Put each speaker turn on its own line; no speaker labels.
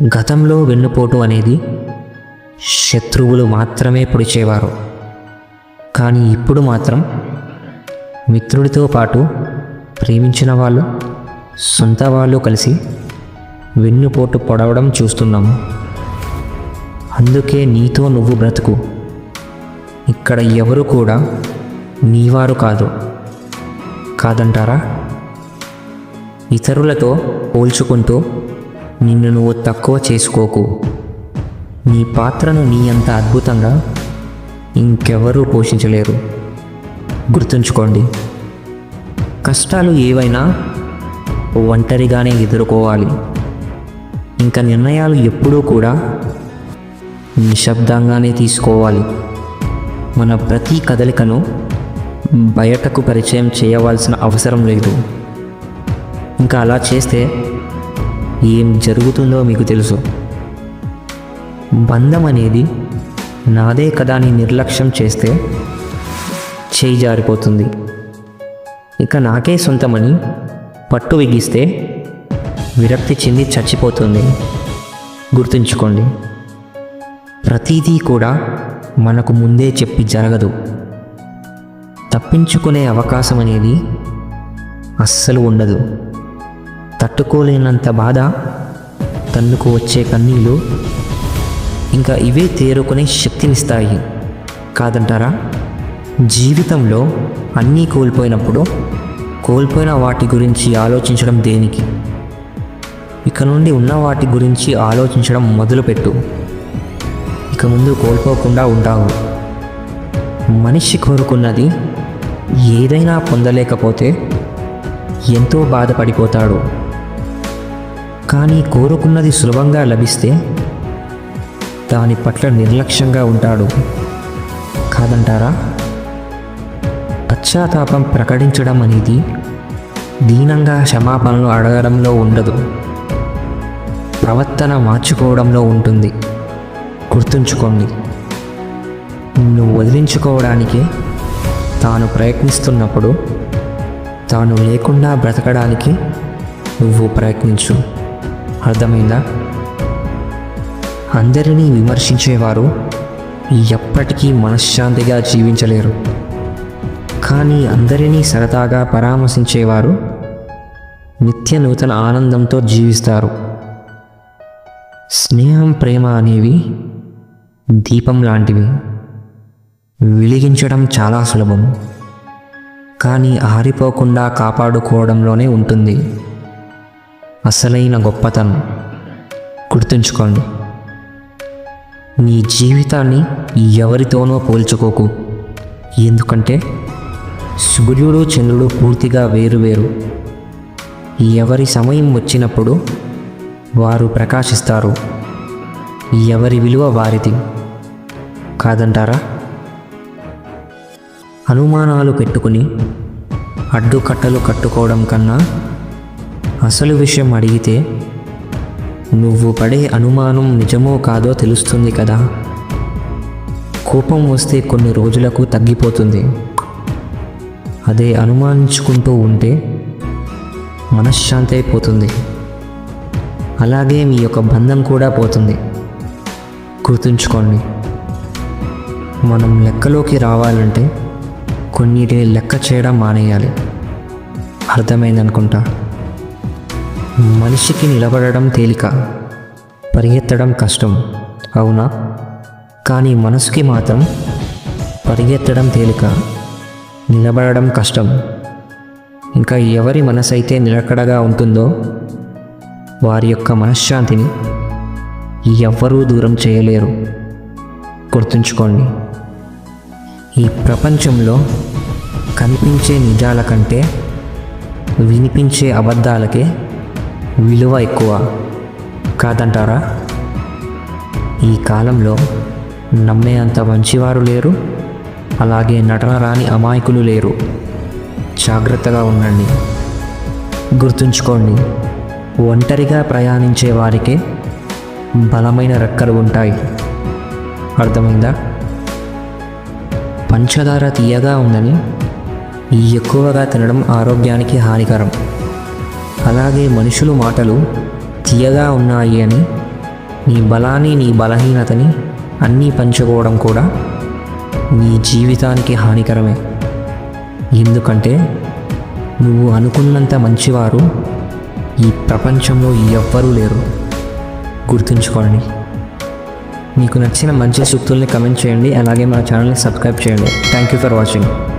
గతంలో వెన్నుపోటు అనేది శత్రువులు మాత్రమే పొడిచేవారు. కానీ ఇప్పుడు మాత్రం మిత్రుడితో పాటు ప్రేమించిన వాళ్ళు సొంత వాళ్ళు కలిసి వెన్నుపోటు పొడవడం చూస్తున్నాము. అందుకే నీతో నువ్వు బ్రతుకు. ఇక్కడ ఎవరు కూడా నీవారు కాదు. కాదంటారా? ఇతరులతో పోల్చుకుంటూ నిన్ను నువ్వు తక్కువ చేసుకోకు. నీ పాత్రను నీ అంత అద్భుతంగా ఇంకెవరూ పోషించలేరు. గుర్తుంచుకోండి కష్టాలు ఏవైనా ఒంటరిగానే ఎదుర్కోవాలి. ఇంకా నిర్ణయాలు ఎప్పుడూ కూడా నిశ్శబ్దంగానే తీసుకోవాలి. మన ప్రతి కదలికను బయటకు పరిచయం చేయవలసిన అవసరం లేదు. ఇంకా అలా చేస్తే ఏం జరుగుతుందో మీకు తెలుసు. బంధం అనేది నాదే కదా అని నిర్లక్ష్యం చేస్తే చేయి జారిపోతుంది. ఇక నాకే సొంతమని పట్టు విగిస్తే విరక్తి చెంది చచ్చిపోతుంది. గుర్తుంచుకోండి ప్రతిదీ కూడా మనకు ముందే చెప్పి జరగదు. తప్పించుకునే అవకాశం అనేది అస్సలు ఉండదు. తట్టుకోలేనంత బాధ. తన్నుకు వచ్చే కన్నీళ్ళు ఇంకా ఇవే తేరుకునే శక్తినిస్తాయి. కాదంటారా? జీవితంలో అన్నీ కోల్పోయినప్పుడు కోల్పోయిన వాటి గురించి ఆలోచించడం దేనికి? ఇక నుండి ఉన్న వాటి గురించి ఆలోచించడం మొదలుపెట్టు. ఇక ముందు కోల్పోకుండా ఉంటావు. మనిషి కోరుకున్నది ఏదైనా పొందలేకపోతే ఎంతో బాధపడిపోతాడు. కానీ కోరుకున్నది సులభంగా లభిస్తే దాని పట్ల నిర్లక్ష్యంగా ఉంటాడు. కాదంటారా? పశ్చాత్తాపం ప్రకటించడం అనేది దీనంగా క్షమాపణలు అడగడంలో ఉండదు. ప్రవర్తన మార్చుకోవడంలో ఉంటుంది. గుర్తుంచుకోండి నిన్ను వదిలించుకోవడానికి తాను ప్రయత్నిస్తున్నప్పుడు తాను లేకుండా బ్రతకడానికి నువ్వు ప్రయత్నించు. అర్థమైందా? అందరినీ విమర్శించేవారు ఎప్పటికీ మనశ్శాంతిగా జీవించలేరు. కానీ అందరినీ సరదాగా పరామర్శించేవారు నిత్య నూతన ఆనందంతో జీవిస్తారు. స్నేహం ప్రేమ అనేవి దీపం లాంటివి. వెలిగించడం చాలా సులభం. కానీ ఆరిపోకుండా కాపాడుకోవడంలోనే ఉంటుంది. అసలైన గొప్పతనం. గుర్తుంచుకోండి నీ జీవితాన్ని ఎవరితోనో పోల్చుకోకు. ఎందుకంటే సూర్యుడు చంద్రుడు పూర్తిగా వేరువేరు ఎవరి సమయం వచ్చినప్పుడు వారు ప్రకాశిస్తారు. ఎవరి విలువ వారిది. కాదంటారా? అనుమానాలు పెట్టుకుని అడ్డుకట్టలు కట్టుకోవడం కన్నా అసలు విషయం అడిగితే నువ్వు పడే అనుమానం నిజమో కాదో తెలుస్తుంది కదా? కోపం వస్తే కొన్ని రోజులకు తగ్గిపోతుంది. అదే అనుమానించుకుంటూ ఉంటే మనశ్శాంతి అయిపోతుంది. అలాగే మీ యొక్క బంధం కూడా పోతుంది. గుర్తుంచుకోండి మనం లెక్కలోకి రావాలంటే కొన్నిటిని లెక్క చేయడం మానేయాలి. అర్థమైందనుకుంటా. మనిషికి నిలబడడం తేలిక పరిగెత్తడం కష్టం అవునా? కానీ మనసుకి మాత్రం పరిగెత్తడం తేలిక నిలబడడం కష్టం. ఇంకా ఎవరి మనసైతే నిలకడగా ఉంటుందో వారి యొక్క మనశ్శాంతిని ఎవ్వరూ దూరం చేయలేరు. గుర్తుంచుకోండి ఈ ప్రపంచంలో కనిపించే నిజాల కంటే వినిపించే అబద్ధాలకే విలువ ఎక్కువ కాదంటారా? ఈ కాలంలో నమ్మే అంత మంచివారు లేరు. అలాగే నటన రాని అమాయకులు లేరు. జాగ్రత్తగా ఉండండి. గుర్తుంచుకోండి ఒంటరిగా ప్రయాణించే వారికే బలమైన రెక్కలు ఉంటాయి. అర్థమైందా? పంచదార తీయగా ఉందని ఎక్కువగా తినడం ఆరోగ్యానికి హానికరం. అలాగే మనుషులు మాటలు తీయగా ఉన్నాయి అని నీ బలాన్ని నీ బలహీనతని అన్నీ పంచుకోవడం కూడా నీ జీవితానికి హానికరమే. ఎందుకంటే నువ్వు అనుకున్నంత మంచివారు ఈ ప్రపంచంలో ఎవ్వరూ లేరు. గుర్తుంచుకోండి. మీకు నచ్చిన మంచి సూక్తుల్ని కమెంట్ చేయండి. అలాగే మన ఛానల్ని సబ్స్క్రైబ్ చేయండి. Thank you for watching.